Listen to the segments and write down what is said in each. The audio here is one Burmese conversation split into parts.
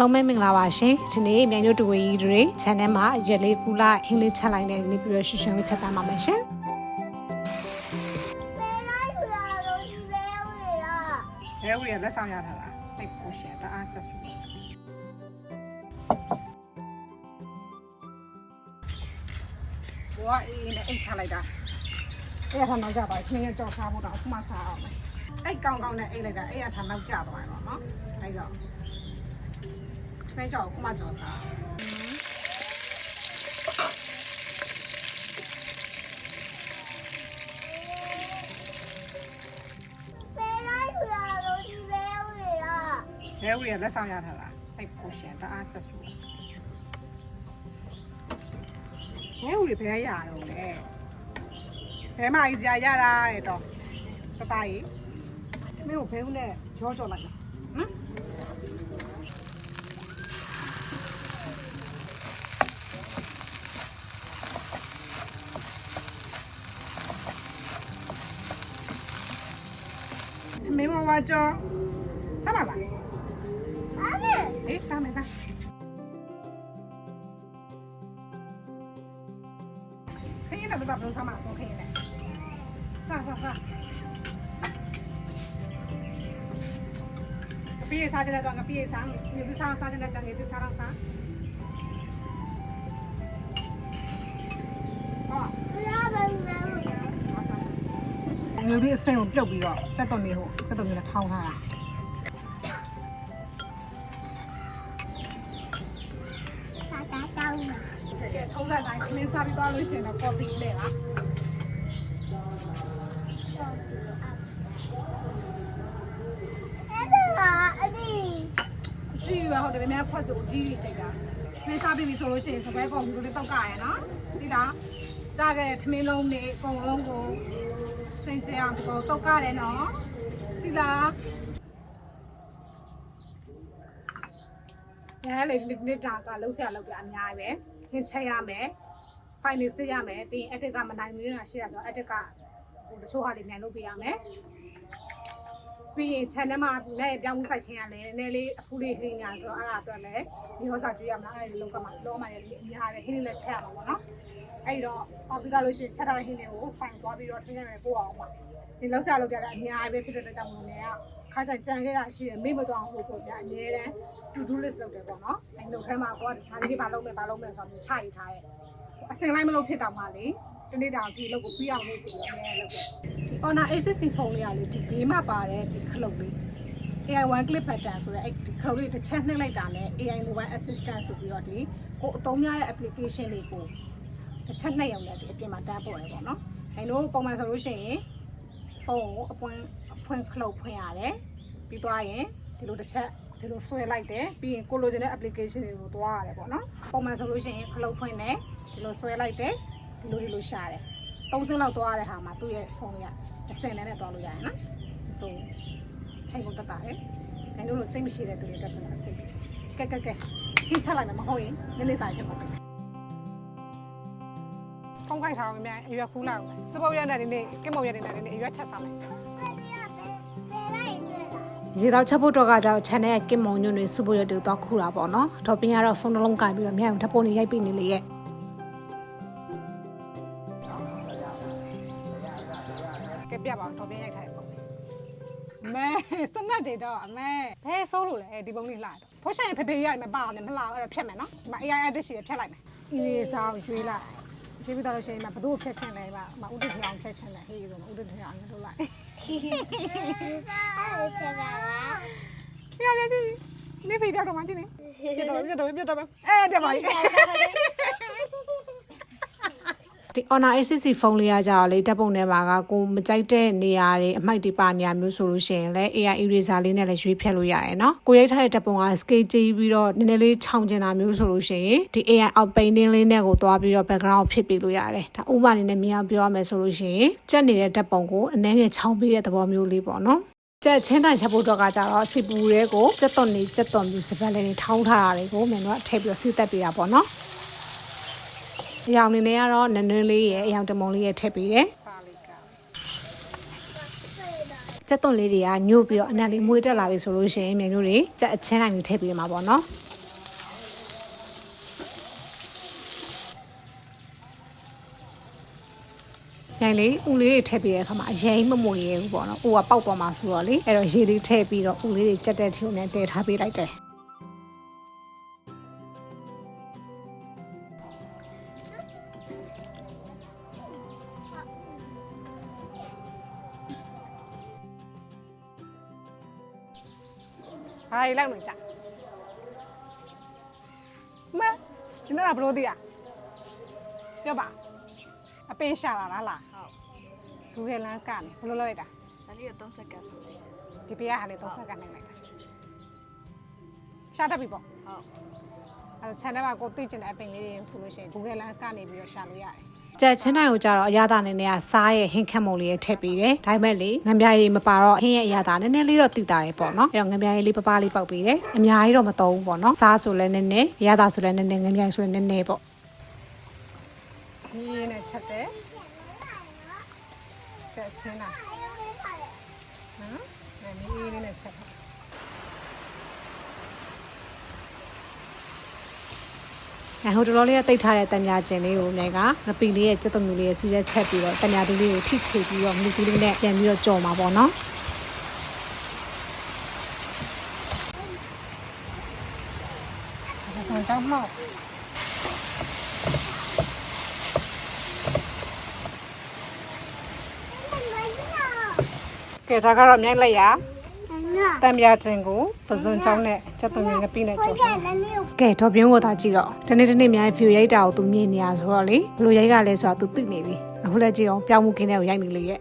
အားလုံးပဲမင်္ဂလာပါရှင်ဒီနေ့မြန်ညိုတူဝီတွေ channel မှာရွက်လေးကူလာအင်္ဂလိပ်ချက်လိုက်တဲ့နေပြီးတော့ရှင်းရှင်းလေးဖတ်သားပါမယ်ရှင်ဘယ်ဦးရလက်ဆောင်ရထားလားသိဖို့ရှင်တအားဆက်စုဝါအေးနဲ့အိတ်ချလိုက်တာအဲ့ထားနောက်ကြပါခင်ရဲ့ကြောက်စားဖို့တော့အခုမှစားအောင်မယ်အဲ့ကောင်းကောင်းနဲ့အိတ်လိုက်တာအဲ့ရထားနောက်ကြသွားတယ်ပေါ့နော်အဲ့တော့ 睡觉，恐怕早了。没拿回来，东西没有了。没有了，下他了。哎，不行，他二十岁。没有的，没有的，哎。哎妈，这爷爷来，哎，到，他大姨。没有朋友呢，悄悄来嘛，嗯？ ကြီးစရာရတာတဲ့တော့တသားကြီးမင်းကိုဘယ်ဦးနဲ့ကြောကြောလိုက်လားဟမ်မင်းမဝါကြောစားပါလား阿妹，အေးစားမယ်စားခင်းရတော့တော့စားမှာဆုံးခင်းရတယ်စားစားစားကပြေးစားကြတဲ့တော့ကပြေးစားမြေသူစားစားကြတဲ့တန်ကြီးသူစားတော့စား မျိုးလေးအဆင်ကိုပြုတ်ပြီးတော့စက်သွန်လေးဟိုစက်သွန်လေးနဲ့ထောင်းထားတာတကယ်ထုံးတဲ့တိုင်းခင်းစားပြီးသွားလို့ရှိရင်တော့ပေါ်ပြီးလေလားကြည့်ရဟုတ်တယ်မင်းဖွက်ဆိုကြီးတိတ်တာခင်းစားပြီးပြီဆိုလို့ရှိရင်စပွဲပေါ်မျိုးလေးတောက်ကြရနော်ဒီလားကြားခဲ့ထမင်းလုံးနေအကုန်လုံးကို င်ကြအောင်ဒီလိုတောက်ကရတယ်နော်ဒီလားရဲလေဒီနေ့တာကလုံးချလောက်ပြအများကြီးပဲခင်းချက်ရမယ်ဖိုင်လေးစစ်ရမယ်ပြီးရင်အတက်ကမနိုင်သေးတာရှိရဆိုအတက်ကဟိုတချို့ဟာလေးမြန်လုပ်ပေးရမယ်ပြီးရင် channel မှာလည်းပြောင်းမှုဆိုင်ခင်ရလဲနည်းနည်းလေးအဖူးလေးခင်းညာဆိုတော့အဲ့ဒါအတွက်လည်းဒီဟောစာကြွေးရမှာအဲ့ဒီလောကမှာလောမှာလည်းအများတယ်ဟင်းလေးလည်းချက်ရမှာပေါ့နော် အဲ့တော့ဟောပြီးသားလို့ရှိရင်ချက်ထားတဲ့ဟင်းတွေကိုဆိုင်သွားပြီးတော့ထင်းရမယ်ပို့အောင်ပါဒီလောက်စားလောက်ကြတာအများကြီးပဲဖြစ်တဲ့ကြောင့်မလို့လည်းခါကြကြံခဲ့တာရှိတယ်မိမတော်အောင်လို့ဆိုပြအများတန်း to do list လုပ်တယ်ပေါ့နော်အဲ့လိုထဲမှာကိုကဒါလေးပါလုပ်မယ်ပါလုပ်မယ်ဆိုတော့ချရေးထားရဲ့အစင်လိုက်မလို့ဖြစ်တော့မှလေဒီနေ့တောင်ဒီလုပ်ကိုပြီးအောင်လို့ဆိုပြီးအများလုပ်တယ်ဒီ Honor A60 ဖုန်းလေးကလေဒီဘေးမှာပါတယ်ဒီခလုတ်လေး AI one clip pattern ဆိုတဲ့အဲ့ဒီခလုတ်လေးတစ်ချက်နှိပ်လိုက်တာနဲ့ AI mobile assistant ဆိုပြီးတော့ဒီကိုအသုံးရတဲ့ application တွေကို တစ်ချက်နှိပ်အောင်လည်းဒီအပြင်မှာတန်းပို့ရပေါ့နော်အဲလိုပုံမှန်ဆိုလို့ရှိရင်ဖုန်းကိုအပွင့်အဖွင့်ခလုတ်ဖွင့်ရတယ်ပြီးသွားရင်ဒီလိုတစ်ချက်ဒီလိုဆွဲလိုက်တယ်ပြီးရင်ကိုလိုချင်တဲ့ application တွေကိုတွားရတယ်ပေါ့နော်ပုံမှန်ဆိုလို့ရှိရင်ခလုတ်ဖွင့်တယ်ဒီလိုဆွဲလိုက်တယ်ဒီလိုဒီလိုရှာတယ်သုံးစင်းလောက်တွားရတဲ့ဟာမှာသူ့ရဲ့ဖုန်းလေးက10နဲ့နဲ့တွားလို့ရတယ်နော်ဆိုချိန်ကုန်တက်တာဟဲ့။အဲလိုလိုစိတ်မရှိတဲ့သူတွေတက်ဆိုတော့အစိတ်ပဲ။ကဲကဲကဲဟင်းချလိုက်မယ်မဟုတ်ရင်နည်းနည်းစားပြပါမယ်။ ဖုံးကိုက်ထားတော့မြန်အရွက်ခူးလာအောင်စပုတ်ရက်နဲ့ဒီနေ့ကင်မုံရက်နဲ့ဒီနေ့အရွက်ချက်စားမယ်ရေတော့ချက်ဖို့တော့ကကြောင့် channel ကင်မုံညွန့်တွေစပုတ်ရက်တွေတော့ခူးတာပေါ့နော်တော့ပင်ကတော့ဖုန်းလုံးကင်ပြီးတော့မြန်အောင်ဓာတ်ပုံတွေရိုက်ပေးနေလေရဲ့ကပြပါအောင်တော်ပြန်ရိုက်ထားရပေါ့မဲစနတ်တွေတော့အမဲဘယ်ဆိုးလို့လဲဒီပုံလေးလှတော့ဖို့ရှင်ဖေဖေရိုက်မယ်ပါမယ်မလှအောင်အဲ့ဒါဖြတ်မယ်နော်ဒီမှာ AI အတက်ရှိရဖြတ်လိုက်မယ်အေးစားရွေးလိုက် ပြေးပြီးတော့လို့ရှိရင်မဘသူ့ကိုဖျက်ချင်လဲပါမဥဒိထေအောင်ဖျက်ချင်လဲဟေးဆိုဥဒိထေအောင်တို့လိုက်ပြရလေကြည့်နေဖေးပြတော့မှကြည့်နေပြတော့ပြတော့ပြတော့အဲပြပါကြီး ဒီ Honor A60 ဖုန်းလေးကကြောင့်လေဓာတ်ပုံထဲမှာကကိုမကြိုက်တဲ့နေရာတွေအမိုက်တွေပါနေရမျိုးဆိုလို့ရှိရင်လည်း AI eraser လေးနဲ့လည်းရွေးဖြတ်လို့ရတယ်နော်။ကိုရိုက်ထားတဲ့ဓာတ်ပုံက scale ကြီးပြီးတော့နည်းနည်းလေးခြောင်ကျင်တာမျိုးဆိုလို့ရှိရင်ဒီ AI out painting လေးနဲ့ကိုသွားပြီးတော့ background ကိုဖြစ်ပေးလို့ရတယ်။ဒါဥပမာအနေနဲ့မြင်အောင်ပြောရမယ်ဆိုလို့ရှိရင်ကြက်နေတဲ့ဓာတ်ပုံကိုအနည်းငယ်ခြောင်ပေးတဲ့သဘောမျိုးလေးပေါ့နော်။ကျက်ချင်းတိုင်ချက်ဖို့တော့ကကြတော့စီပူတွေကိုစက်သွန်နေစက်သွန်မျိုးစပတ်လေးတွေထောင်းထားတာတွေကိုမင်းတို့ကထည့်ပြီးတော့စီးတက်ပေးတာပေါ့နော်။ အရောင်နေနဲ့ကတော့နည်းနည်းလေးရဲ့အရောင်တမုံလေးရဲ့ထည့်ပေးတယ်ကျက်သွန်လေးတွေကညှို့ပြီးတော့အနံလေးမွေးတက်လာပြီဆိုလို့ရှိရင်မြေမျိုးတွေကျက်အချင်းတိုင်းတွေထည့်ပေးမှာပေါ့နော်ရိုင်လေးဥလေးတွေထည့်ပေးတဲ့အခါမှာအရင်မမွေရဲဘူးပေါ့နော်။ဥကပေါက်သွားမှာဆိုတော့လေ။အဲ့တော့ရေလေးထည့်ပြီးတော့ဥလေးတွေကြက်တဲ့ထီုံနဲ့တည်ထားပေးလိုက်တယ်။ ဟာရီလိုက်မကြမဒီနေ့ကဘလို့တည်းอ่ะပြောပါအပေးရှာလာလားလားဟုတ် Google Lens ကနေဘလို့လုပ်လိုက်တာဒါလေးတော့30စက္ကန့်လို့ဒီပေးရဟာလေ30စက္ကန့်နိုင်လိုက်တာရှာတတ်ပြီပေါ့ဟုတ်အဲ့တော့ channel မှာကိုသိကျင်တဲ့အပင်လေးတွေဆိုလို့ရှိရင် Google Lens ကနေပြီးတော့ရှာလို့ရတယ် ကြက်ချင်းတိုင်းကိုကြတော့အရသာနေနေကစားရဲ့ဟင်းခတ်မုံလေးရဲ့ထည့်ပေးတယ်ဒါပေမဲ့လေငံပြားရည်မပါတော့ဟင်းရဲ့အရသာနည်းနည်းလေးတော့တိတာတယ်ပေါ့နော်အဲ့တော့ငံပြားရည်လေးပပလေးပေါက်ပေးတယ်အများကြီးတော့မတော်ဘူးပေါ့နော်စားဆိုလဲနည်းနည်းအရသာဆိုလဲနည်းနည်းငံပြားရည်ဆိုလဲနည်းနည်းပေါ့ဒီရင်းနဲ့ချက်တယ်ချက်ချင်းတာနော် ဟိုတော်တော်လေးကတိတ်ထားတဲ့တံမြာကျင်လေးကိုလည်းကငပီလေးရဲ့စက်သွမျိုးလေးရဲ့စီးရက်ချက်ပြီးတော့တံမြာလေးလေးကိုထိချေပြီးတော့ငလူတူလေးနဲ့ပြန်ပြီးတော့ကြော်မှာပေါ့နော်ဒါဆိုရင်ကြောက်မောက်ကဲဒါကတော့မြိုက်လိုက်ရ တံပြာချင်းကိုပဇွန်ချောင်းနဲ့ချက်သွန်ငပိနဲ့ကြော်တယ်ကဲတော့ပြင်းကိုသာကြည့်တော့တနေ့တနေ့များ view ရိုက်တာကိုသူမြင်နေရဆိုတော့လေဘယ်လိုရိုက်ကလဲဆိုတာသူသိနေပြီအခုလည်းကြည့်အောင်ပြောင်းမှုခင်းတဲ့ကိုရိုက်နေလေရဲ့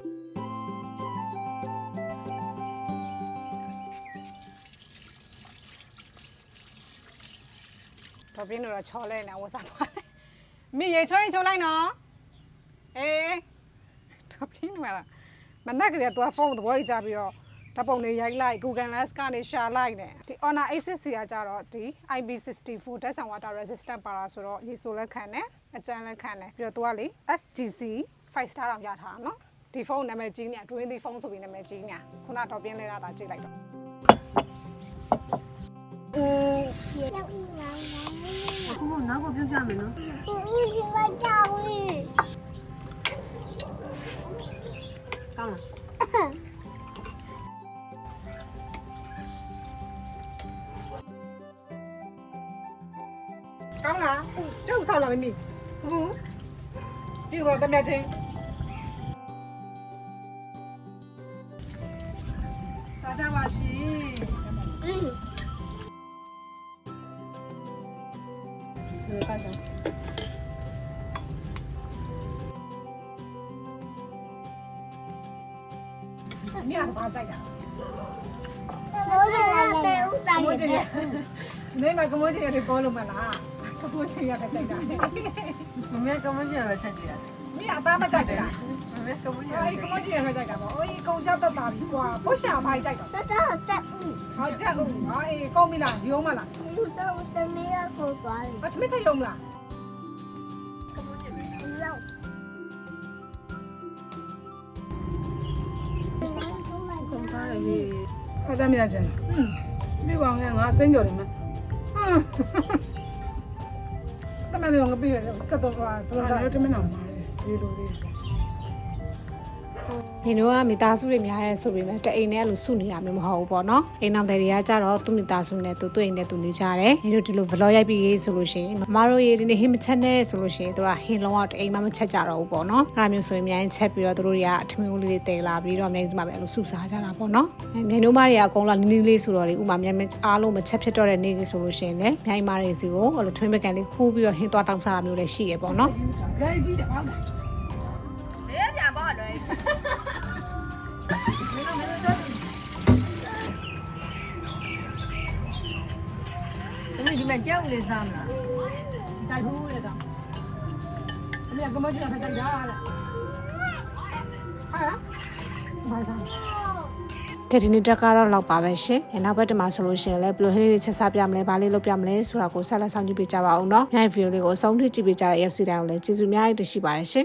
တော့ပြင်းတော့ချော်လဲနေဝတ်စားပါမိရေချောရင်ချိုးလိုက်နော်အေးတော့ပြင်းနေလားမနက်ကလေးကသူကဖုန်းသဘောကြီးကြပြီးတော့ ဓာတ်ပုံတွေရိုက်လိုက် Google Lens ကနေရှာလိုက်တယ်ဒီ Honor A60 ကကြတော့ဒီ IP64 တက်ဆန် water resistant ပါလာဆိုတော့ရေဆိုလက်ခံတယ်အကျန်းလက်ခံတယ်ပြီးတော့သူကလေ SGC 5 star တောင်ရထားတာနော်ဒီဖုန်းနာမည်ကြီးနေတွင်းဒီဖုန်းဆိုပြီးနာမည်ကြီးနေခုနတော့ပြင်းလဲတာဒါကြည့်လိုက်တော့အခုကနောက်ကိုပြုတ်ကြမယ်နော်ကောင်းလား ကောင်းလားကျုပ်ဆောက်လာမမီဟုတ်ကြည့်တော့တမက်ချင်းစားကြပါရှင်ဒီကစားမြတ်ဘာကြိုက်တာကမိုးချင်ရနေမှာကမိုးချင်ရတယ်ပေါ်လို့မလား ကပူချင်ရတဲ့ကြိုက်တာမမေကမချင်ရပဲချက်ကြည့်ရတယ်မိအသားမကြိုက်တာမမေကပူချင်ရအဲ့ကမချင်ရပဲကြိုက်တာပေါ့အေးကုံချောက်တက်တာပြီကွာပုတ်ရှာမိုင်းကြိုက်တော့တက်တော့တက်ဦးဟောချက်ဦးဟာအေးကုံပြီလားရုံးမလားလူတော့တမေရကိုသွားတယ်ဘာထမထရုံးမလားဖတ်တမ်းရကြတယ်။ဟွန်းဒီဘောင်ကငါစိမ့်ကြော်တယ်မ။ဟွန်း မှန်တယ်ငါပြေးရတယ်စက်တော့သွားသွားစားတယ်တမင်အောင်ပါတယ်ဒီလိုလေး နေတော့မိသားစုတွေများရဲဆိုပေမဲ့တအိမ်နဲ့အလိုစုနေတာမျိုးမဟုတ်ဘူးပေါ့နော်အိမ်နောက်တွေကကြတော့သူ့မိသားစုနဲ့သူတွေ့ရင်လည်းသူနေကြတယ်နေတို့ဒီလို vlog ရိုက်ပြီးရေးဆိုလို့ရှိရင်မမတို့ရေးဒီနေ့ဟင်းမချက်နဲ့ဆိုလို့ရှိရင်သူကဟင်းလုံးဝတအိမ်မှမချက်ကြတော့ဘူးပေါ့နော်အဲ့ဒါမျိုးဆိုရင်မြိုင်းချက်ပြီးတော့သူတို့တွေကထမင်းဦးလေးတွေတည်လာပြီးတော့မြိုင်းစမှာပဲအလိုစုစားကြတာပေါ့နော်မြိုင်းတို့မတွေကအကုန်လုံးနီးလေးဆိုတော့လေဥမာမြိုင်းအားလုံးမချက်ဖြစ်တော့တဲ့နေ့လေးဆိုလို့ရှိရင်လည်းမြိုင်းမတွေစီကိုအဲ့လိုထမင်းပကံလေးခူးပြီးတော့ဟင်းသွားတောင်းစားတာမျိုးလည်းရှိရပေါ့နော်ရိုက်ကြည့်တယ်အားလား မဲ့ကြောက်လေစားမလားတိုက်ဘူးလေတော့အမေကမကျွန်းဖက်တိုက်တာလားဟာဘာသာကဲဒီနေ့တက်ကတော့လောက်ပါပဲရှင်။နောက်ဘက်တမှာဆိုလို့ရှင်လည်းဘယ်လိုဟင်းတွေချက်စားပြမလဲ၊ဘာလေးလုပ်ပြမလဲဆိုတာကိုဆက်လက်ဆောင်ကြည့်ပေးကြပါအောင်နော်။မြိုင်ဗီဒီယိုလေးကိုအဆုံးထိကြည့်ပေးကြတဲ့ FC တိုင်းကိုလည်းကျေးဇူးအများကြီးတင်ရှိပါတယ်ရှင်။